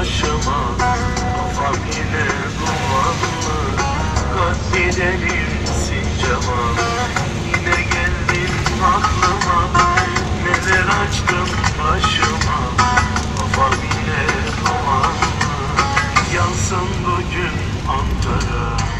başıma Kafam yine dumanlı Kalp bir delimsin Yine geldin aklıma Neler açtın başıma. Kafam yine dumanlı Yansın bugün Ankara.